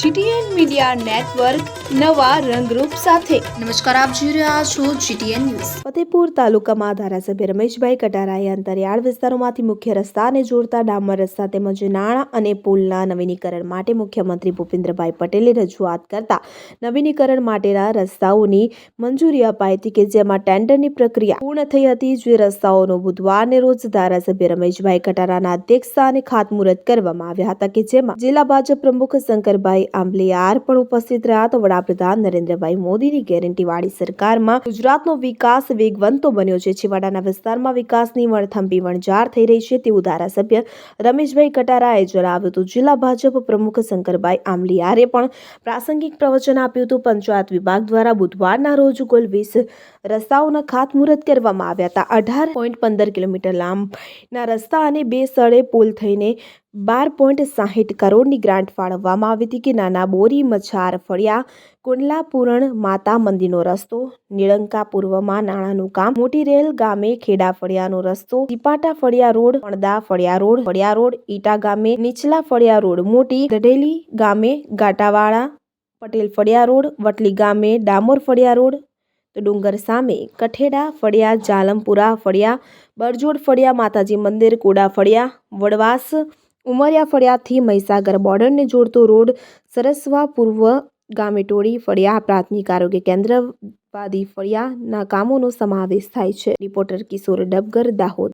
GTN media network નવા રંગરૂપ સાથે. નમસ્કાર આપ જોઈ રહ્યા છો જીટીએન ન્યૂઝ. ફતેપુર તાલુકામાં ધારાસભ્ય રમેશભાઈ કટારાએ અંતરિયાળ વિસ્તારોમાંથી મુખ્ય રસ્તાને જોડતા ડામર રસ્તા તેમજ નાણાં અને પુલના નવીનીકરણ માટે મુખ્યમંત્રી ભૂપેન્દ્રભાઈ પટેલે રજૂઆત કરતા નવીનીકરણ માટેના રસ્તાઓની મંજૂરી અપાઈ હતી કે જેમાં ટેન્ડરની પ્રક્રિયા પૂર્ણ થઈ હતી જે રસ્તાઓનો બુધવારને રોજ ધારાસભ્ય રમેશભાઈ કટારાના અધ્યક્ષસ્થાને ખાતમુહૂર્ત કરવામાં આવ્યા હતા કે જેમાં જિલ્લા ભાજપ પ્રમુખ શંકરભાઈ આંબલિયાર પણ ઉપસ્થિત રહ્યા તો વડાપ્રધાન નરેન્દ્રભાઈ મોદીની ગેરંટીવાળી સરકારમાં ગુજરાતનો વિકાસ વેગવંતો બન્યો છે. છેવાડાના વિસ્તારમાં વિકાસની વણથંભી વણઝાર થઈ રહી છે તેવું ધારાસભ્ય રમેશભાઈ કટારાએ જણાવ્યું હતું. જિલ્લા ભાજપ પ્રમુખ શંકરભાઈ આંબલિયારે પણ પ્રાસંગિક પ્રવચન આપ્યું હતું. પંચાયત વિભાગ દ્વારા બુધવારના રોજ કુલ વીસ રસ્તાઓના ખાતમુહૂર્ત કરવામાં આવ્યા હતા. અઢાર પોઈન્ટ પંદર કિલોમીટર લાંબના રસ્તા અને બે સ્થળે પુલ થઈને બાર પોઈન્ટ સાહીઠ કરોડની ગ્રાન્ટ ફાળવવામાં આવી હતી કે નાના બોરી મછાર ફળિયા, કુંડલા પૂરણ, માતા મંદિરનો રસ્તો, નિળંકા પૂર્વમાં નાણાંનું કામ, મોટી રેલ ગામે ખેડા ફળિયાનો રસ્તો ટીપાટા ફળિયા રોડ પણદા ફળિયા રોડ ફળિયા રોડ, ઈટા ગામે, નીચલા ફળિયા રોડ, મોટી ગઢેલી ગામે, ગાટાવાળા પટેલ ફળિયા રોડ, વટલી ગામે, ડામોર ફળિયા રોડ, તો ડુંગર સામે કઠેડા ફળિયા, જાલમપુરા ફળિયા, બરજોડ ફળિયા, માતાજી મંદિર, કોડા ફળિયા, વડવાસ ઉમરિયા ફળિયાથી મહીસાગર બોર્ડરને જોડતો રોડ સરસવા પૂર્વ ગામેટોળી ફળિયા. પ્રાથમિક આરોગ્ય કેન્દ્ર વાદી ફળિયાના કામોનો સમાવેશ થાય છે. રિપોર્ટર કિશોર ડબગર દાહોદ.